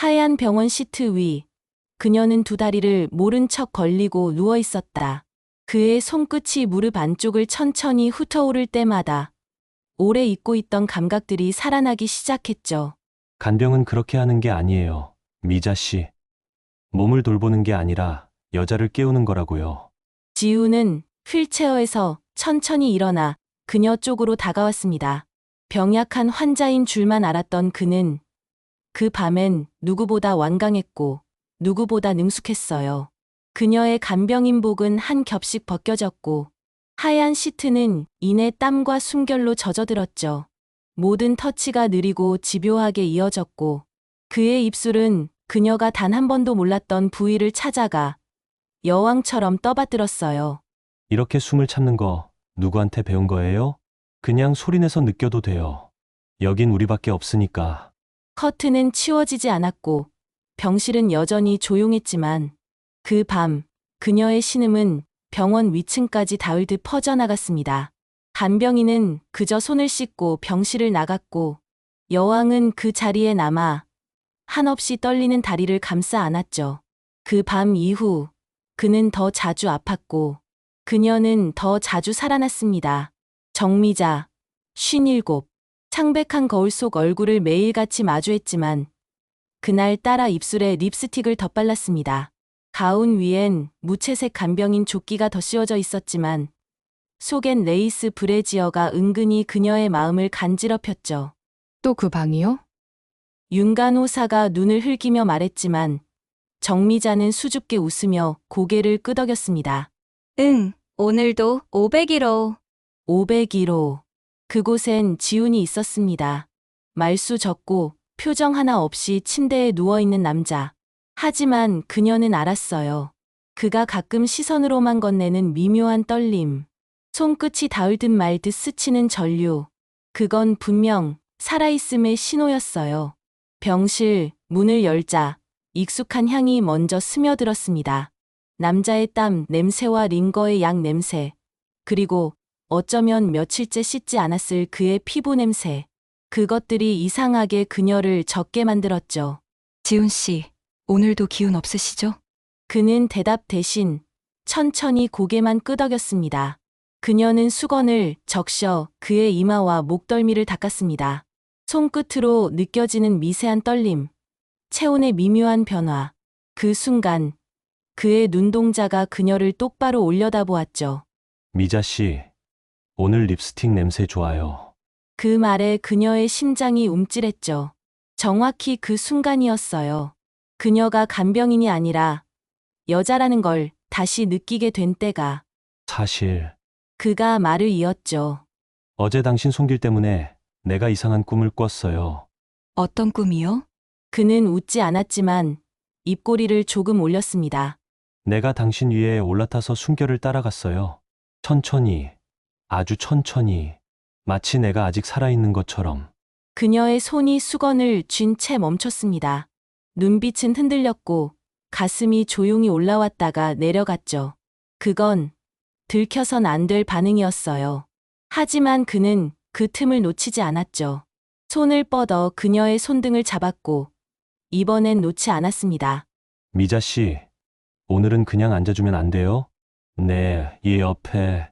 하얀 병원 시트 위. 그녀는 두 다리를 모른 척 걸리고 누워 있었다. 그의 손끝이 무릎 안쪽을 천천히 훑어오를 때마다 오래 잊고 있던 감각들이 살아나기 시작했죠. 간병은 그렇게 하는 게 아니에요. 미자 씨. 몸을 돌보는 게 아니라 여자를 깨우는 거라고요. 지우는 휠체어에서 천천히 일어나 그녀 쪽으로 다가왔습니다. 병약한 환자인 줄만 알았던 그는 그 밤엔 누구보다 완강했고 누구보다 능숙했어요. 그녀의 간병인복은 한 겹씩 벗겨졌고 하얀 시트는 이내 땀과 숨결로 젖어들었죠. 모든 터치가 느리고 집요하게 이어졌고 그의 입술은 그녀가 단 한 번도 몰랐던 부위를 찾아가 여왕처럼 떠받들었어요. 이렇게 숨을 참는 거 누구한테 배운 거예요? 그냥 소리내서 느껴도 돼요. 여긴 우리밖에 없으니까. 커튼은 치워지지 않았고 병실은 여전히 조용했지만 그 밤 그녀의 신음은 병원 위층까지 닿을 듯 퍼져나갔습니다. 간병인은 그저 손을 씻고 병실을 나갔고 여왕은 그 자리에 남아 한없이 떨리는 다리를 감싸 안았죠. 그 밤 이후 그는 더 자주 아팠고 그녀는 더 자주 살아났습니다. 정미자, 쉰일곱, 창백한 거울 속 얼굴을 매일같이 마주했지만 그날 따라 입술에 립스틱을 덧발랐습니다. 가운 위엔 무채색 간병인 조끼가 더 씌워져 있었지만 속엔 레이스 브래지어가 은근히 그녀의 마음을 간지럽혔죠. 또 그 방이요? 윤간호사가 눈을 흘기며 말했지만 정미자는 수줍게 웃으며 고개를 끄덕였습니다. 응, 오늘도 501호. 501호. 그곳엔 지훈이 있었습니다. 말수 적고 표정 하나 없이 침대에 누워있는 남자. 하지만 그녀는 알았어요. 그가 가끔 시선으로만 건네는 미묘한 떨림. 손끝이 닿을 듯 말 듯 스치는 전류. 그건 분명 살아있음의 신호였어요. 병실 문을 열자 익숙한 향이 먼저 스며들었습니다. 남자의 땀 냄새와 링거의 양 냄새. 그리고 어쩌면 며칠째 씻지 않았을 그의 피부 냄새. 그것들이 이상하게 그녀를 적게 만들었죠. 지훈 씨, 오늘도 기운 없으시죠? 그는 대답 대신 천천히 고개만 끄덕였습니다. 그녀는 수건을 적셔 그의 이마와 목덜미를 닦았습니다. 손끝으로 느껴지는 미세한 떨림, 체온의 미묘한 변화. 그 순간 그의 눈동자가 그녀를 똑바로 올려다보았죠. 미자 씨. 오늘 립스틱 냄새 좋아요. 그 말에 그녀의 심장이 움찔했죠. 정확히 그 순간이었어요. 그녀가 간병인이 아니라 여자라는 걸 다시 느끼게 된 때가 사실, 그가 말을 이었죠. 어제 당신 손길 때문에 내가 이상한 꿈을 꿨어요. 어떤 꿈이요? 그는 웃지 않았지만 입꼬리를 조금 올렸습니다. 내가 당신 위에 올라타서 숨결을 따라갔어요. 천천히, 아주 천천히. 마치 내가 아직 살아있는 것처럼. 그녀의 손이 수건을 쥔 채 멈췄습니다. 눈빛은 흔들렸고 가슴이 조용히 올라왔다가 내려갔죠. 그건 들켜선 안 될 반응이었어요. 하지만 그는 그 틈을 놓치지 않았죠. 손을 뻗어 그녀의 손등을 잡았고 이번엔 놓지 않았습니다. 미자 씨, 오늘은 그냥 앉아주면 안 돼요? 네, 이 옆에.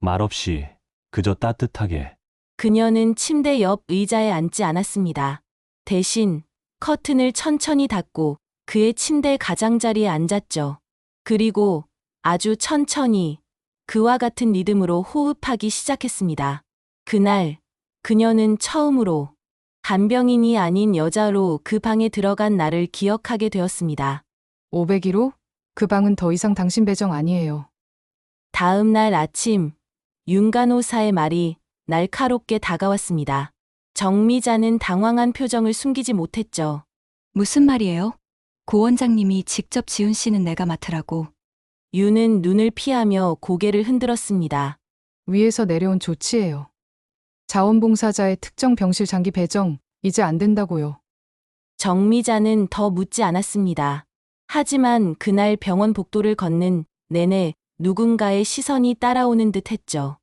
말없이, 그저 따뜻하게. 그녀는 침대 옆 의자에 앉지 않았습니다. 대신 커튼을 천천히 닫고 그의 침대 가장자리에 앉았죠. 그리고 아주 천천히 그와 같은 리듬으로 호흡하기 시작했습니다. 그날 그녀는 처음으로 간병인이 아닌 여자로 그 방에 들어간 날을 기억하게 되었습니다. 501호? 그 방은 더 이상 당신 배정 아니에요. 다음 날 아침 윤간호사의 말이 날카롭게 다가왔습니다. 정미자는 당황한 표정을 숨기지 못했죠. 무슨 말이에요? 고 원장님이 직접 지훈 씨는 내가 맡으라고. 윤은 눈을 피하며 고개를 흔들었습니다. 위에서 내려온 조치예요. 자원봉사자의 특정 병실 장기 배정 이제 안 된다고요. 정미자는 더 묻지 않았습니다. 하지만 그날 병원 복도를 걷는 내내 누군가의 시선이 따라오는 듯 했죠.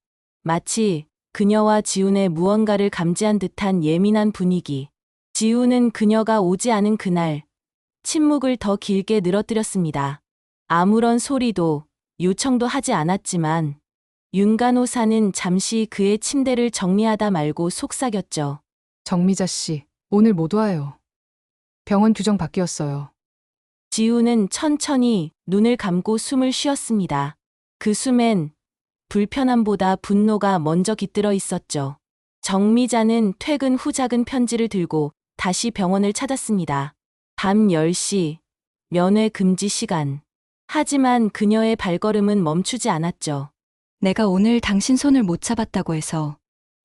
마치 그녀와 지훈의 무언가를 감지한 듯한 예민한 분위기. 지우는 그녀가 오지 않은 그날 침묵을 더 길게 늘어뜨렸습니다. 아무런 소리도 요청도 하지 않았지만 윤간호사는 잠시 그의 침대를 정리하다 말고 속삭였죠. 정미자 씨, 오늘 못 와요. 병원 규정 바뀌었어요. 지우는 천천히 눈을 감고 숨을 쉬었습니다. 그 숨엔 불편함보다 분노가 먼저 깃들어 있었죠. 정미자는 퇴근 후 작은 편지를 들고 다시 병원을 찾았습니다. 밤 10시, 면회 금지 시간. 하지만 그녀의 발걸음은 멈추지 않았죠. 내가 오늘 당신 손을 못 잡았다고 해서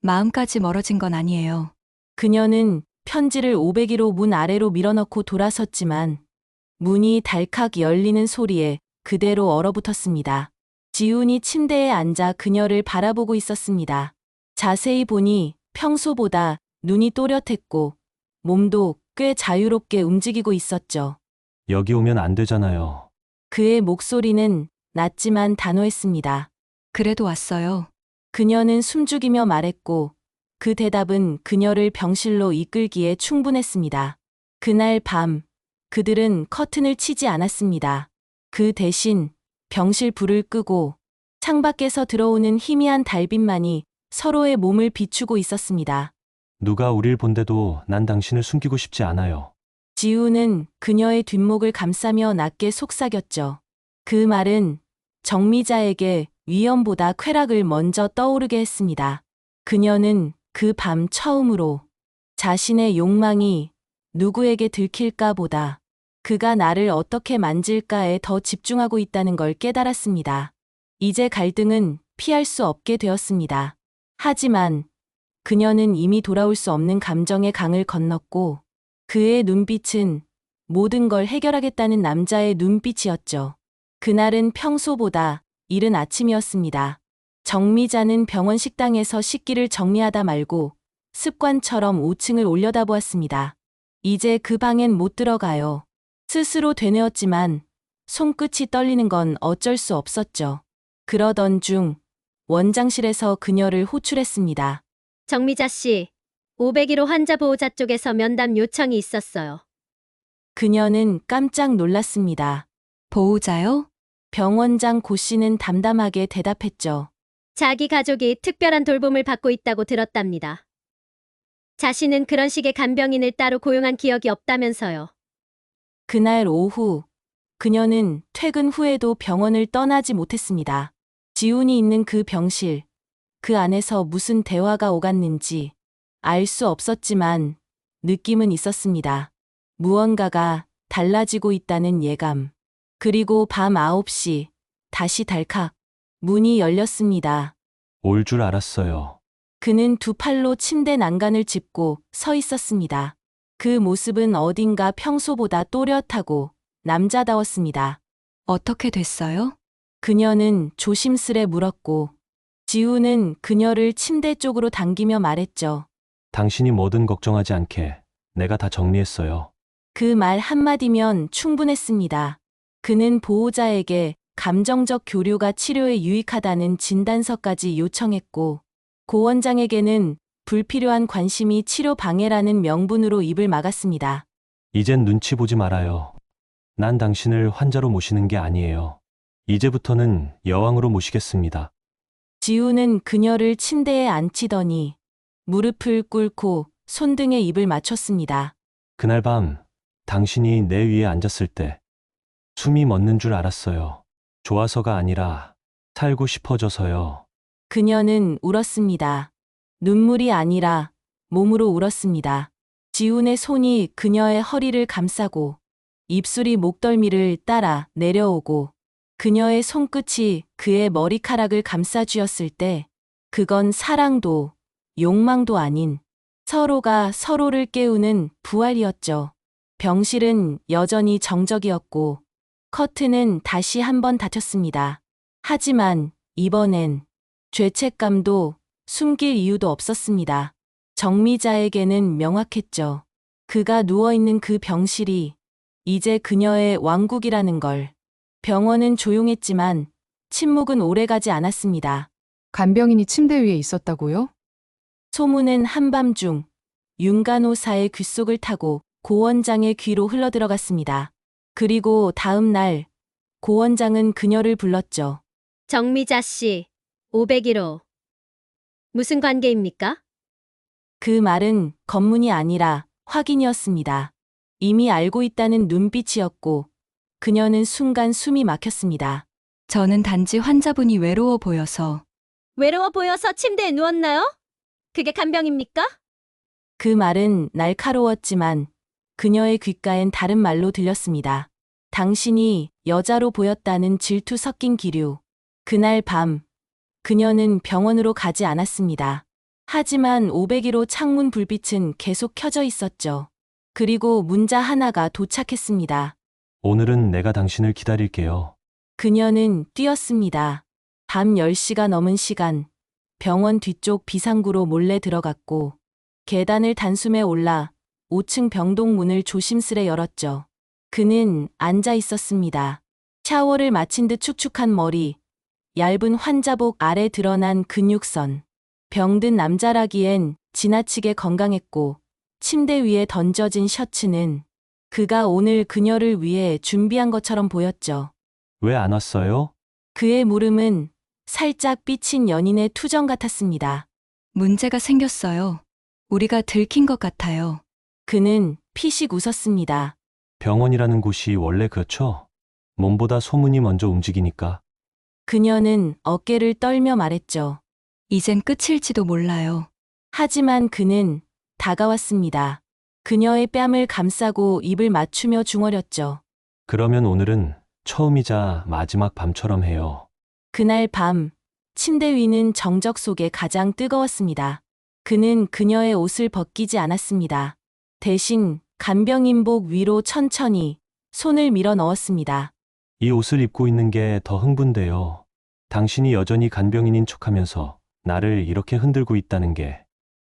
마음까지 멀어진 건 아니에요. 그녀는 편지를 501호 문 아래로 밀어넣고 돌아섰지만 문이 달칵 열리는 소리에 그대로 얼어붙었습니다. 지훈이 침대에 앉아 그녀를 바라보고 있었습니다. 자세히 보니 평소보다 눈이 또렷했고 몸도 꽤 자유롭게 움직이고 있었죠. 여기 오면 안 되잖아요. 그의 목소리는 낮지만 단호했습니다. 그래도 왔어요. 그녀는 숨죽이며 말했고 그 대답은 그녀를 병실로 이끌기에 충분했습니다. 그날 밤 그들은 커튼을 치지 않았습니다. 그 대신 병실 불을 끄고 창밖에서 들어오는 희미한 달빛만이 서로의 몸을 비추고 있었습니다. 누가 우릴 본데도 난 당신을 숨기고 싶지 않아요. 지우는 그녀의 뒷목을 감싸며 낮게 속삭였죠. 그 말은 정미자에게 위험보다 쾌락을 먼저 떠오르게 했습니다. 그녀는 그 밤 처음으로 자신의 욕망이 누구에게 들킬까 보다 그가 나를 어떻게 만질까에 더 집중하고 있다는 걸 깨달았습니다. 이제 갈등은 피할 수 없게 되었습니다. 하지만 그녀는 이미 돌아올 수 없는 감정의 강을 건넜고 그의 눈빛은 모든 걸 해결하겠다는 남자의 눈빛이었죠. 그날은 평소보다 이른 아침이었습니다. 정미자는 병원 식당에서 식기를 정리하다 말고 습관처럼 5층을 올려다보았습니다. 이제 그 방엔 못 들어가요. 스스로 되뇌었지만 손끝이 떨리는 건 어쩔 수 없었죠. 그러던 중 원장실에서 그녀를 호출했습니다. 정미자 씨, 501호 환자 보호자 쪽에서 면담 요청이 있었어요. 그녀는 깜짝 놀랐습니다. 보호자요? 병원장 고 씨는 담담하게 대답했죠. 자기 가족이 특별한 돌봄을 받고 있다고 들었답니다. 자신은 그런 식의 간병인을 따로 고용한 기억이 없다면서요. 그날 오후 그녀는 퇴근 후에도 병원을 떠나지 못했습니다. 지훈이 있는 그 병실, 그 안에서 무슨 대화가 오갔는지 알 수 없었지만 느낌은 있었습니다. 무언가가 달라지고 있다는 예감. 그리고 밤 9시 다시 달칵 문이 열렸습니다. 올 줄 알았어요. 그는 두 팔로 침대 난간을 짚고 서 있었습니다. 그 모습은 어딘가 평소보다 또렷하고 남자다웠습니다. 어떻게 됐어요? 그녀는 조심스레 물었고, 지우는 그녀를 침대 쪽으로 당기며 말했죠. 당신이 뭐든 걱정하지 않게 내가 다 정리했어요. 그 말 한마디면 충분했습니다. 그는 보호자에게 감정적 교류가 치료에 유익하다는 진단서까지 요청했고, 고 원장에게는 불필요한 관심이 치료 방해라는 명분으로 입을 막았습니다. 이젠 눈치 보지 말아요. 난 당신을 환자로 모시는 게 아니에요. 이제부터는 여왕으로 모시겠습니다. 지우는 그녀를 침대에 앉히더니 무릎을 꿇고 손등에 입을 맞췄습니다. 그날 밤 당신이 내 위에 앉았을 때 숨이 멎는 줄 알았어요. 좋아서가 아니라 살고 싶어져서요. 그녀는 울었습니다. 눈물이 아니라 몸으로 울었습니다. 지훈의 손이 그녀의 허리를 감싸고 입술이 목덜미를 따라 내려오고 그녀의 손끝이 그의 머리카락을 감싸쥐었을 때 그건 사랑도 욕망도 아닌 서로가 서로를 깨우는 부활이었죠. 병실은 여전히 정적이었고 커튼은 다시 한 번 닫혔습니다. 하지만 이번엔 죄책감도 숨길 이유도 없었습니다. 정미자에게는 명확했죠. 그가 누워있는 그 병실이 이제 그녀의 왕국이라는 걸. 병원은 조용했지만 침묵은 오래가지 않았습니다. 간병인이 침대 위에 있었다고요? 소문은 한밤중 윤간호사의 귓속을 타고 고 원장의 귀로 흘러들어갔습니다. 그리고 다음 날, 고 원장은 그녀를 불렀죠. 정미자 씨, 501호. 무슨 관계입니까? 그 말은 검문이 아니라 확인이었습니다. 이미 알고 있다는 눈빛이었고, 그녀는 순간 숨이 막혔습니다. 저는 단지 환자분이 외로워 보여서 외로워 보여서 침대에 누웠나요? 그게 간병입니까? 그 말은 날카로웠지만 그녀의 귓가엔 다른 말로 들렸습니다. 당신이 여자로 보였다는 질투 섞인 기류. 그날 밤, 그녀는 병원으로 가지 않았습니다. 하지만 501호 창문 불빛은 계속 켜져 있었죠. 그리고 문자 하나가 도착했습니다. 오늘은 내가 당신을 기다릴게요. 그녀는 뛰었습니다. 밤 10시가 넘은 시간, 병원 뒤쪽 비상구로 몰래 들어갔고, 계단을 단숨에 올라 5층 병동 문을 조심스레 열었죠. 그는 앉아 있었습니다. 샤워를 마친 듯 축축한 머리, 얇은 환자복 아래 드러난 근육선. 병든 남자라기엔 지나치게 건강했고, 침대 위에 던져진 셔츠는 그가 오늘 그녀를 위해 준비한 것처럼 보였죠. 왜 안 왔어요? 그의 물음은 살짝 삐친 연인의 투정 같았습니다. 문제가 생겼어요. 우리가 들킨 것 같아요. 그는 피식 웃었습니다. 병원이라는 곳이 원래 그렇죠? 몸보다 소문이 먼저 움직이니까. 그녀는 어깨를 떨며 말했죠. 이젠 끝일지도 몰라요. 하지만 그는 다가왔습니다. 그녀의 뺨을 감싸고 입을 맞추며 중얼였죠. 그러면 오늘은 처음이자 마지막 밤처럼 해요. 그날 밤, 침대 위는 정적 속에 가장 뜨거웠습니다. 그는 그녀의 옷을 벗기지 않았습니다. 대신 간병인복 위로 천천히 손을 밀어 넣었습니다. 이 옷을 입고 있는 게 더 흥분돼요. 당신이 여전히 간병인인 척하면서 나를 이렇게 흔들고 있다는 게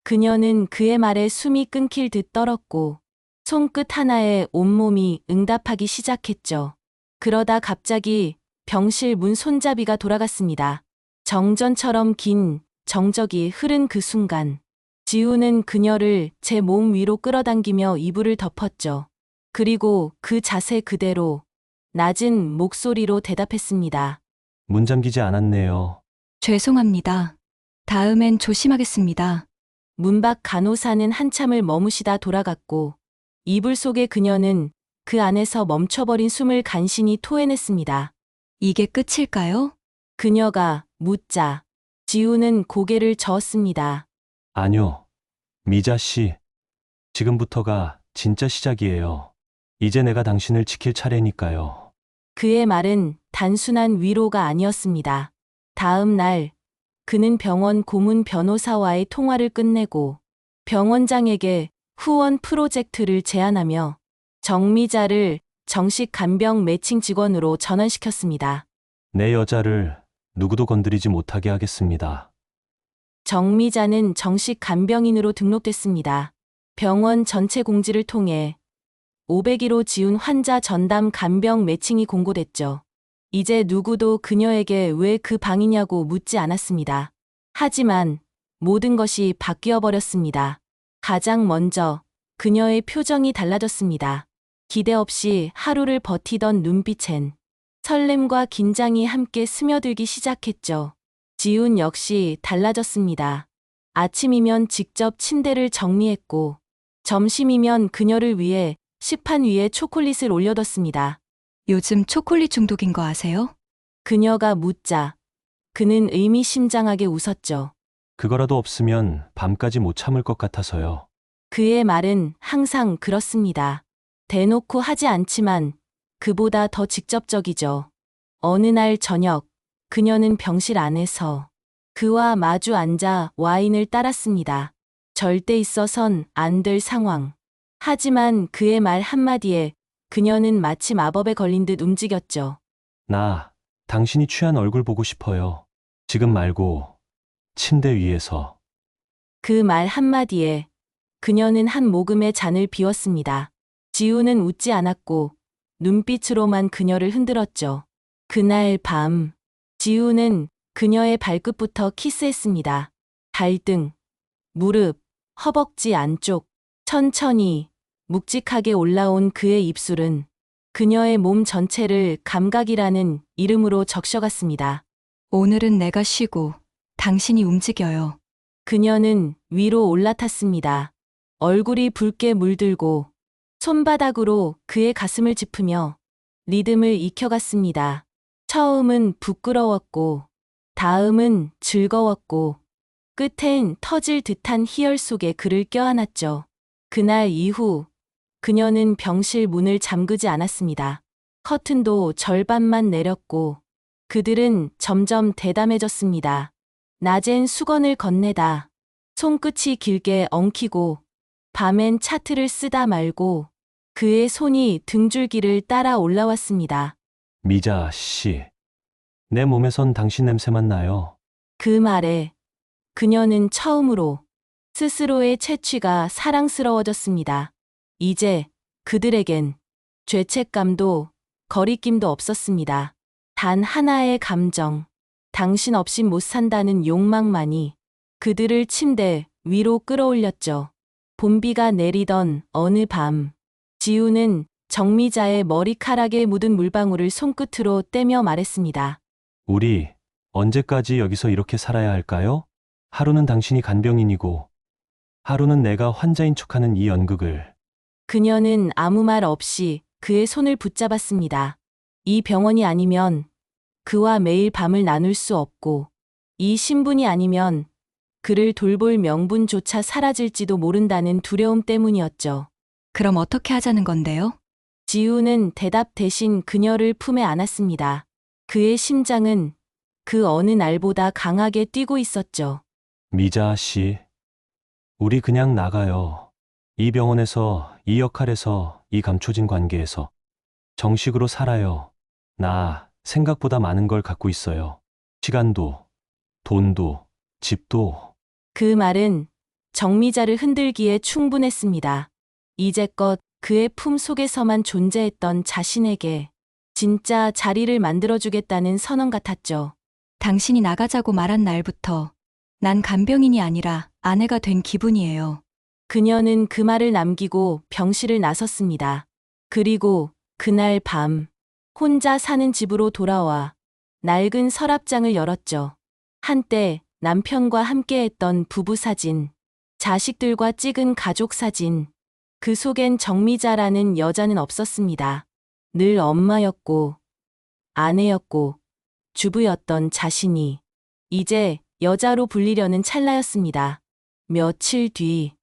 그녀는 그의 말에 숨이 끊길 듯 떨었고 손끝 하나에 온몸이 응답하기 시작했죠. 그러다 갑자기 병실 문 손잡이가 돌아갔습니다. 정전처럼 긴 정적이 흐른 그 순간 지우는 그녀를 제 몸 위로 끌어당기며 이불을 덮었죠. 그리고 그 자세 그대로 낮은 목소리로 대답했습니다. 문 잠기지 않았네요. 죄송합니다. 다음엔 조심하겠습니다. 문밖 간호사는 한참을 머무시다 돌아갔고 이불 속의 그녀는 그 안에서 멈춰버린 숨을 간신히 토해냈습니다. 이게 끝일까요? 그녀가 묻자 지우는 고개를 저었습니다. 아니요. 미자 씨. 지금부터가 진짜 시작이에요. 이제 내가 당신을 지킬 차례니까요. 그의 말은 단순한 위로가 아니었습니다. 다음 날 그는 병원 고문 변호사와의 통화를 끝내고 병원장에게 후원 프로젝트를 제안하며 정미자를 정식 간병 매칭 직원으로 전환시켰습니다. 내 여자를 누구도 건드리지 못하게 하겠습니다. 정미자는 정식 간병인으로 등록됐습니다. 병원 전체 공지를 통해 501호 지운 환자 전담 간병 매칭이 공고됐죠. 이제 누구도 그녀에게 왜 그 방이냐고 묻지 않았습니다. 하지만 모든 것이 바뀌어 버렸습니다. 가장 먼저 그녀의 표정이 달라졌습니다. 기대 없이 하루를 버티던 눈빛엔 설렘과 긴장이 함께 스며들기 시작했죠. 지훈 역시 달라졌습니다. 아침이면 직접 침대를 정리했고, 점심이면 그녀를 위해 식판 위에 초콜릿을 올려뒀습니다. 요즘 초콜릿 중독인 거 아세요? 그녀가 묻자, 그는 의미심장하게 웃었죠. 그거라도 없으면 밤까지 못 참을 것 같아서요. 그의 말은 항상 그렇습니다. 대놓고 하지 않지만 그보다 더 직접적이죠. 어느 날 저녁, 그녀는 병실 안에서 그와 마주 앉아 와인을 따랐습니다. 절대 있어선 안 될 상황. 하지만 그의 말 한마디에 그녀는 마치 마법에 걸린 듯 움직였죠. 나 당신이 취한 얼굴 보고 싶어요. 지금 말고 침대 위에서. 그 말 한마디에 그녀는 한 모금의 잔을 비웠습니다. 지우는 웃지 않았고 눈빛으로만 그녀를 흔들었죠. 그날 밤, 지우는 그녀의 발끝부터 키스했습니다. 발등, 무릎, 허벅지 안쪽, 천천히 묵직하게 올라온 그의 입술은 그녀의 몸 전체를 감각이라는 이름으로 적셔갔습니다. 오늘은 내가 쉬고 당신이 움직여요. 그녀는 위로 올라탔습니다. 얼굴이 붉게 물들고 손바닥으로 그의 가슴을 짚으며 리듬을 익혀갔습니다. 처음은 부끄러웠고, 다음은 즐거웠고, 끝엔 터질 듯한 희열 속에 그를 껴안았죠. 그날 이후 그녀는 병실 문을 잠그지 않았습니다. 커튼도 절반만 내렸고, 그들은 점점 대담해졌습니다. 낮엔 수건을 건네다. 손끝이 길게 엉키고 밤엔 차트를 쓰다 말고 그의 손이 등줄기를 따라 올라왔습니다. 미자 씨. 내 몸에선 당신 냄새만 나요. 그 말에 그녀는 처음으로 스스로의 채취가 사랑스러워졌습니다. 이제 그들에겐 죄책감도 거리낌도 없었습니다. 단 하나의 감정, 당신 없인 못 산다는 욕망만이 그들을 침대 위로 끌어올렸죠. 봄비가 내리던 어느 밤, 지우는 정미자의 머리카락에 묻은 물방울을 손끝으로 떼며 말했습니다. 우리 언제까지 여기서 이렇게 살아야 할까요? 하루는 당신이 간병인이고 하루는 내가 환자인 척하는 이 연극을 그녀는 아무 말 없이 그의 손을 붙잡았습니다. 이 병원이 아니면 그와 매일 밤을 나눌 수 없고, 이 신분이 아니면 그를 돌볼 명분조차 사라질지도 모른다는 두려움 때문이었죠. 그럼 어떻게 하자는 건데요? 지우는 대답 대신 그녀를 품에 안았습니다. 그의 심장은 그 어느 날보다 강하게 뛰고 있었죠. 미자 씨. 우리 그냥 나가요. 이 병원에서, 이 역할에서, 이 감춰진 관계에서 정식으로 살아요. 나 생각보다 많은 걸 갖고 있어요. 시간도, 돈도, 집도. 그 말은 정미자를 흔들기에 충분했습니다. 이제껏 그의 품 속에서만 존재했던 자신에게 진짜 자리를 만들어주겠다는 선언 같았죠. 당신이 나가자고 말한 날부터 난 간병인이 아니라 아내가 된 기분이에요. 그녀는 그 말을 남기고 병실을 나섰습니다. 그리고 그날 밤, 혼자 사는 집으로 돌아와 낡은 서랍장을 열었죠. 한때 남편과 함께했던 부부 사진, 자식들과 찍은 가족 사진, 그 속엔 정미자라는 여자는 없었습니다. 늘 엄마였고, 아내였고, 주부였던 자신이 이제 여자로 불리려는 찰나였습니다. 며칠 뒤,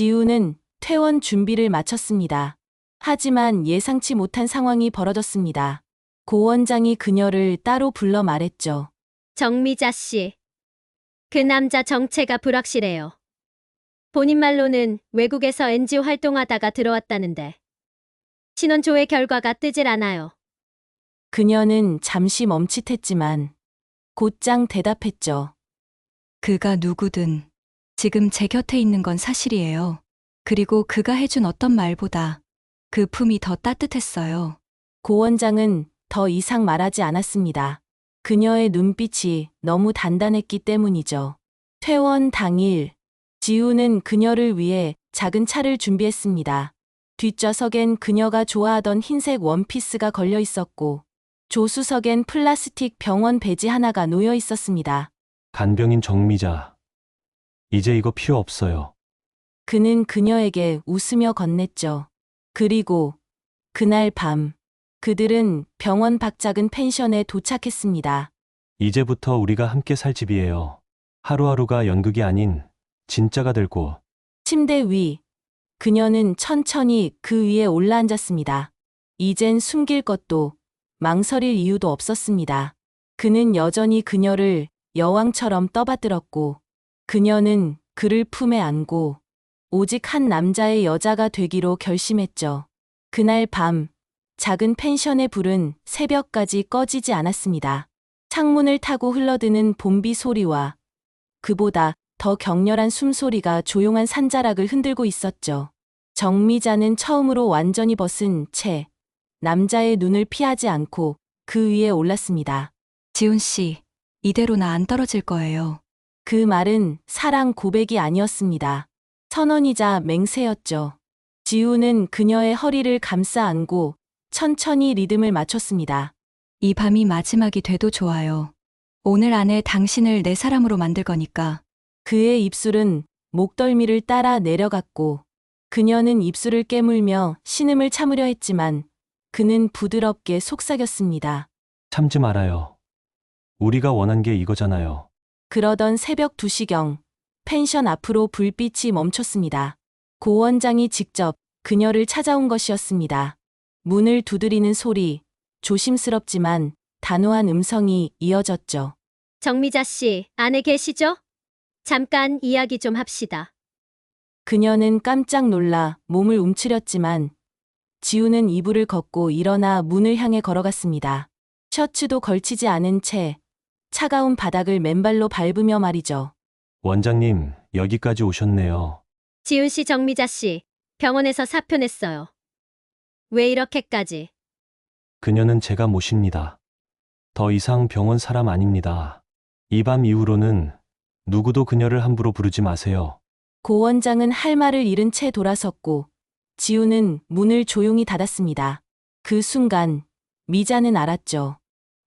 지우는 퇴원 준비를 마쳤습니다. 하지만 예상치 못한 상황이 벌어졌습니다. 고 원장이 그녀를 따로 불러 말했죠. 정미자 씨. 그 남자 정체가 불확실해요. 본인 말로는 외국에서 NGO 활동하다가 들어왔다는데 신원 조회 결과가 뜨질 않아요. 그녀는 잠시 멈칫했지만 곧장 대답했죠. 그가 누구든 지금 제 곁에 있는 건 사실이에요. 그리고 그가 해준 어떤 말보다 그 품이 더 따뜻했어요. 고 원장은 더 이상 말하지 않았습니다. 그녀의 눈빛이 너무 단단했기 때문이죠. 퇴원 당일, 지우는 그녀를 위해 작은 차를 준비했습니다. 뒷좌석엔 그녀가 좋아하던 흰색 원피스가 걸려 있었고, 조수석엔 플라스틱 병원 배지 하나가 놓여 있었습니다. 간병인 정미자. 이제 이거 필요 없어요. 그는 그녀에게 웃으며 건넸죠. 그리고 그날 밤, 그들은 병원 밖 작은 펜션에 도착했습니다. 이제부터 우리가 함께 살 집이에요. 하루하루가 연극이 아닌 진짜가 될 곳. 침대 위. 그녀는 천천히 그 위에 올라앉았습니다. 이젠 숨길 것도 망설일 이유도 없었습니다. 그는 여전히 그녀를 여왕처럼 떠받들었고, 그녀는 그를 품에 안고, 오직 한 남자의 여자가 되기로 결심했죠. 그날 밤, 작은 펜션의 불은 새벽까지 꺼지지 않았습니다. 창문을 타고 흘러드는 봄비 소리와 그보다 더 격렬한 숨소리가 조용한 산자락을 흔들고 있었죠. 정미자는 처음으로 완전히 벗은 채 남자의 눈을 피하지 않고 그 위에 올랐습니다. 지훈 씨, 이대로 나 안 떨어질 거예요. 그 말은 사랑 고백이 아니었습니다. 선언이자 맹세였죠. 지우는 그녀의 허리를 감싸 안고 천천히 리듬을 맞췄습니다. 이 밤이 마지막이 돼도 좋아요. 오늘 안에 당신을 내 사람으로 만들 거니까. 그의 입술은 목덜미를 따라 내려갔고 그녀는 입술을 깨물며 신음을 참으려 했지만 그는 부드럽게 속삭였습니다. 참지 말아요. 우리가 원한 게 이거잖아요. 그러던 새벽 2시경 펜션 앞으로 불빛이 멈췄습니다. 고 원장이 직접 그녀를 찾아온 것이었습니다. 문을 두드리는 소리, 조심스럽지만 단호한 음성이 이어졌죠. 정미자 씨, 안에 계시죠? 잠깐 이야기 좀 합시다. 그녀는 깜짝 놀라 몸을 움츠렸지만 지우는 이불을 걷고 일어나 문을 향해 걸어갔습니다. 셔츠도 걸치지 않은 채 차가운 바닥을 맨발로 밟으며 말이죠. 원장님, 여기까지 오셨네요. 지훈 씨, 정미자 씨, 병원에서 사표 냈어요. 왜 이렇게까지? 그녀는 제가 모십니다. 더 이상 병원 사람 아닙니다. 이 밤 이후로는 누구도 그녀를 함부로 부르지 마세요. 고 원장은 할 말을 잃은 채 돌아섰고 지우는 문을 조용히 닫았습니다. 그 순간 미자는 알았죠.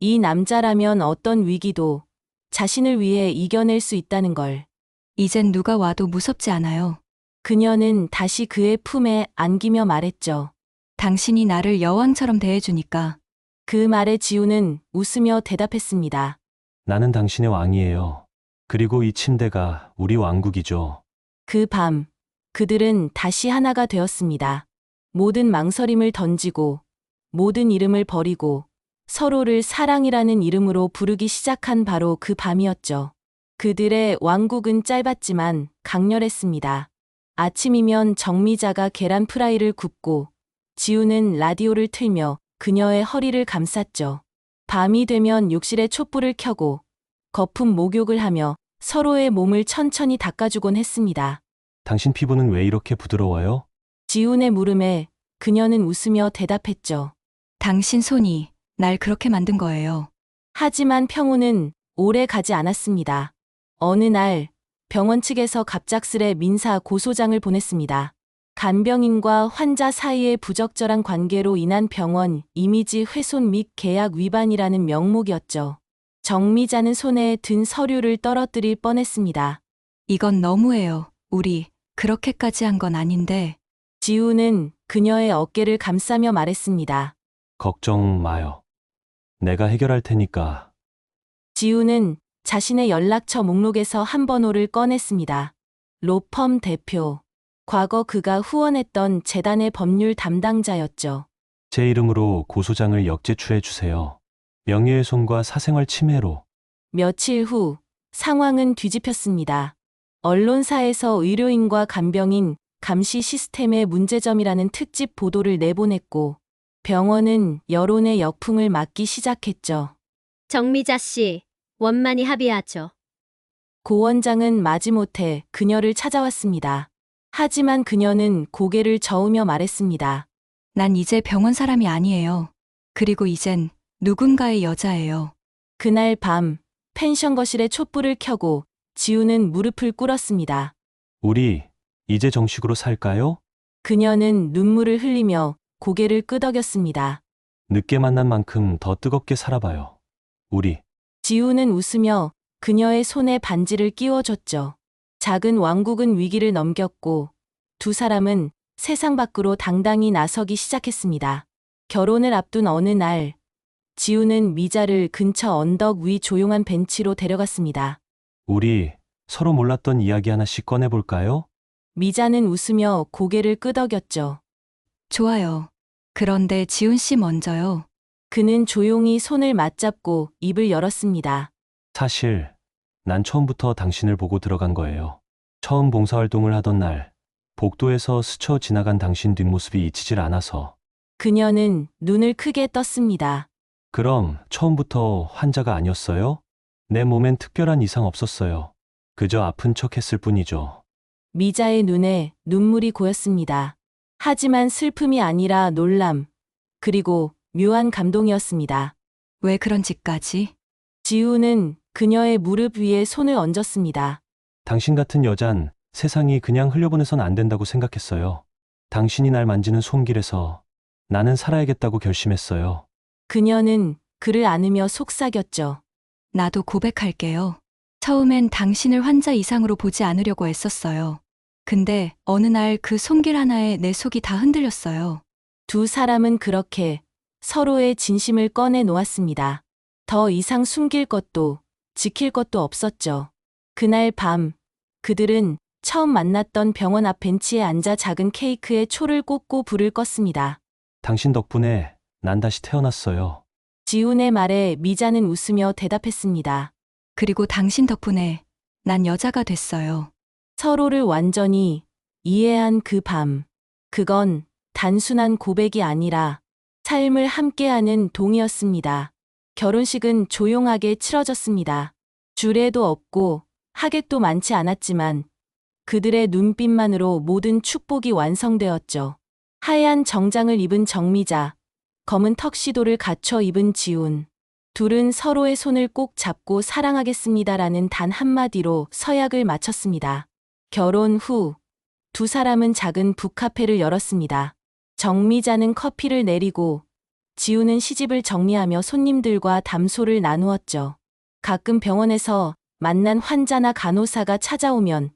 이 남자라면 어떤 위기도 자신을 위해 이겨낼 수 있다는 걸. 이젠 누가 와도 무섭지 않아요. 그녀는 다시 그의 품에 안기며 말했죠. 당신이 나를 여왕처럼 대해주니까. 그 말에 지우는 웃으며 대답했습니다. 나는 당신의 왕이에요. 그리고 이 침대가 우리 왕국이죠. 그 밤, 그들은 다시 하나가 되었습니다. 모든 망설임을 던지고, 모든 이름을 버리고, 서로를 사랑이라는 이름으로 부르기 시작한 바로 그 밤이었죠. 그들의 왕국은 짧았지만 강렬했습니다. 아침이면 정미자가 계란 프라이를 굽고, 지우는 라디오를 틀며 그녀의 허리를 감쌌죠. 밤이 되면 욕실에 촛불을 켜고, 거품 목욕을 하며 서로의 몸을 천천히 닦아주곤 했습니다. 당신 피부는 왜 이렇게 부드러워요? 지훈의 물음에 그녀는 웃으며 대답했죠. 당신 손이 날 그렇게 만든 거예요. 하지만 평우는 오래 가지 않았습니다. 어느 날 병원 측에서 갑작스레 민사 고소장을 보냈습니다. 간병인과 환자 사이의 부적절한 관계로 인한 병원 이미지 훼손 및 계약 위반이라는 명목이었죠. 정미자는 손에 든 서류를 떨어뜨릴 뻔했습니다. 이건 너무해요. 우리 그렇게까지 한 건 아닌데. 지우는 그녀의 어깨를 감싸며 말했습니다. 걱정 마요. 내가 해결할 테니까. 지우는 자신의 연락처 목록에서 한 번호를 꺼냈습니다. 로펌 대표. 과거 그가 후원했던 재단의 법률 담당자였죠. 제 이름으로 고소장을 역제출해 주세요. 명예훼손과 사생활 침해로 며칠 후 상황은 뒤집혔습니다. 언론사에서 의료인과 간병인 감시 시스템의 문제점이라는 특집 보도를 내보냈고 병원은 여론의 역풍을 맞기 시작했죠. 정미자 씨, 원만히 합의하죠. 고 원장은 마지못해 그녀를 찾아왔습니다. 하지만 그녀는 고개를 저으며 말했습니다. 난 이제 병원 사람이 아니에요. 그리고 이젠 누군가의 여자예요. 그날 밤 펜션 거실에 촛불을 켜고 지우는 무릎을 꿇었습니다. 우리 이제 정식으로 살까요? 그녀는 눈물을 흘리며 고개를 끄덕였습니다. 늦게 만난 만큼 더 뜨겁게 살아봐요. 우리 지우는 웃으며 그녀의 손에 반지를 끼워줬죠. 작은 왕국은 위기를 넘겼고 두 사람은 세상 밖으로 당당히 나서기 시작했습니다. 결혼을 앞둔 어느 날 지우는 미자를 근처 언덕 위 조용한 벤치로 데려갔습니다. 우리 서로 몰랐던 이야기 하나씩 꺼내 볼까요? 미자는 웃으며 고개를 끄덕였죠. 좋아요. 그런데 지훈 씨 먼저요. 그는 조용히 손을 맞잡고 입을 열었습니다. 사실 난 처음부터 당신을 보고 들어간 거예요. 처음 봉사활동을 하던 날 복도에서 스쳐 지나간 당신 뒷모습이 잊히질 않아서 그녀는 눈을 크게 떴습니다. 그럼 처음부터 환자가 아니었어요? 내 몸엔 특별한 이상 없었어요. 그저 아픈 척 했을 뿐이죠. 미자의 눈에 눈물이 고였습니다. 하지만 슬픔이 아니라 놀람, 그리고 묘한 감동이었습니다. 왜 그런 짓까지? 지우는 그녀의 무릎 위에 손을 얹었습니다. 당신 같은 여잔 세상이 그냥 흘려보내선 안 된다고 생각했어요. 당신이 날 만지는 손길에서 나는 살아야겠다고 결심했어요. 그녀는 그를 안으며 속삭였죠. 나도 고백할게요. 처음엔 당신을 환자 이상으로 보지 않으려고 애썼어요. 근데 어느 날 그 손길 하나에 내 속이 다 흔들렸어요. 두 사람은 그렇게 서로의 진심을 꺼내 놓았습니다. 더 이상 숨길 것도 지킬 것도 없었죠. 그날 밤 그들은 처음 만났던 병원 앞 벤치에 앉아 작은 케이크에 초를 꽂고 불을 껐습니다. 당신 덕분에 난 다시 태어났어요. 지훈의 말에 미자는 웃으며 대답했습니다. 그리고 당신 덕분에 난 여자가 됐어요. 서로를 완전히 이해한 그 밤. 그건 단순한 고백이 아니라 삶을 함께하는 동이었습니다. 결혼식은 조용하게 치러졌습니다. 주례도 없고 하객도 많지 않았지만 그들의 눈빛만으로 모든 축복이 완성되었죠. 하얀 정장을 입은 정미자, 검은 턱시도를 갖춰 입은 지훈. 둘은 서로의 손을 꼭 잡고 사랑하겠습니다라는 단 한마디로 서약을 마쳤습니다. 결혼 후 두 사람은 작은 북카페를 열었습니다. 정미자는 커피를 내리고 지우는 시집을 정리하며 손님들과 담소를 나누었죠. 가끔 병원에서 만난 환자나 간호사가 찾아오면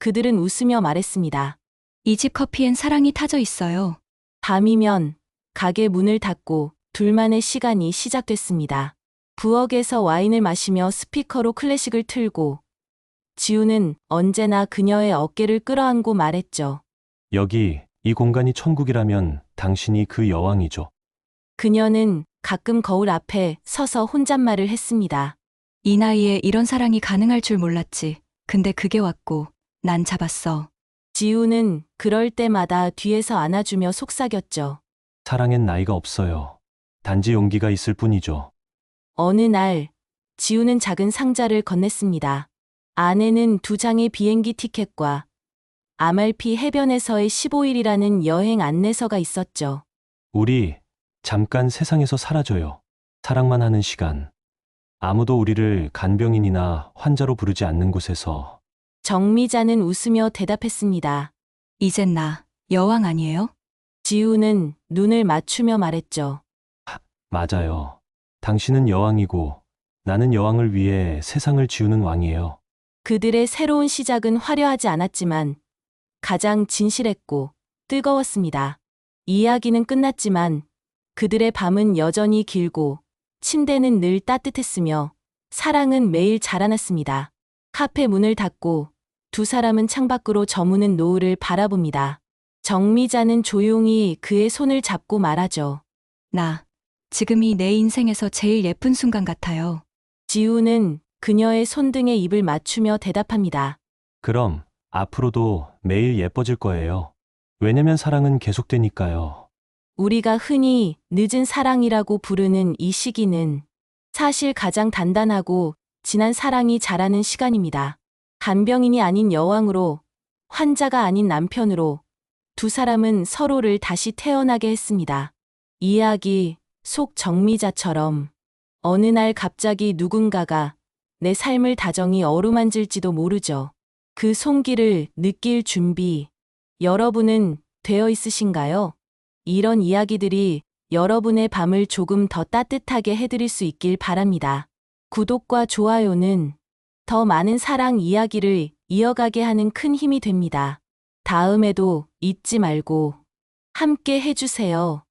그들은 웃으며 말했습니다. 이 집 커피엔 사랑이 타져 있어요. 밤이면 가게 문을 닫고 둘만의 시간이 시작됐습니다. 부엌에서 와인을 마시며 스피커로 클래식을 틀고 지우는 언제나 그녀의 어깨를 끌어안고 말했죠. 여기, 이 공간이 천국이라면 당신이 그 여왕이죠. 그녀는 가끔 거울 앞에 서서 혼잣말을 했습니다. 이 나이에 이런 사랑이 가능할 줄 몰랐지. 근데 그게 왔고 난 잡았어. 지우는 그럴 때마다 뒤에서 안아주며 속삭였죠. 사랑엔 나이가 없어요. 단지 용기가 있을 뿐이죠. 어느 날 지우는 작은 상자를 건넸습니다. 안에는 두 장의 비행기 티켓과 아말피 해변에서의 15일이라는 여행 안내서가 있었죠. 우리 잠깐 세상에서 사라져요. 사랑만 하는 시간. 아무도 우리를 간병인이나 환자로 부르지 않는 곳에서 정미자는 웃으며 대답했습니다. 이젠 나 여왕 아니에요? 지우는 눈을 맞추며 말했죠. 맞아요. 당신은 여왕이고 나는 여왕을 위해 세상을 지우는 왕이에요. 그들의 새로운 시작은 화려하지 않았지만 가장 진실했고 뜨거웠습니다. 이야기는 끝났지만 그들의 밤은 여전히 길고 침대는 늘 따뜻했으며 사랑은 매일 자라났습니다. 카페 문을 닫고 두 사람은 창밖으로 저무는 노을을 바라봅니다. 정미자는 조용히 그의 손을 잡고 말하죠. 나 지금이 내 인생에서 제일 예쁜 순간 같아요. 지우는 그녀의 손등에 입을 맞추며 대답합니다. 그럼 앞으로도 매일 예뻐질 거예요. 왜냐면 사랑은 계속되니까요. 우리가 흔히 늦은 사랑이라고 부르는 이 시기는 사실 가장 단단하고 진한 사랑이 자라는 시간입니다. 간병인이 아닌 여왕으로, 환자가 아닌 남편으로 두 사람은 서로를 다시 태어나게 했습니다. 이야기 속 정미자처럼 어느 날 갑자기 누군가가 내 삶을 다정히 어루만질지도 모르죠. 그 손길을 느낄 준비 여러분은 되어 있으신가요? 이런 이야기들이 여러분의 밤을 조금 더 따뜻하게 해드릴 수 있길 바랍니다. 구독과 좋아요는 더 많은 사랑 이야기를 이어가게 하는 큰 힘이 됩니다. 다음에도 잊지 말고 함께 해주세요.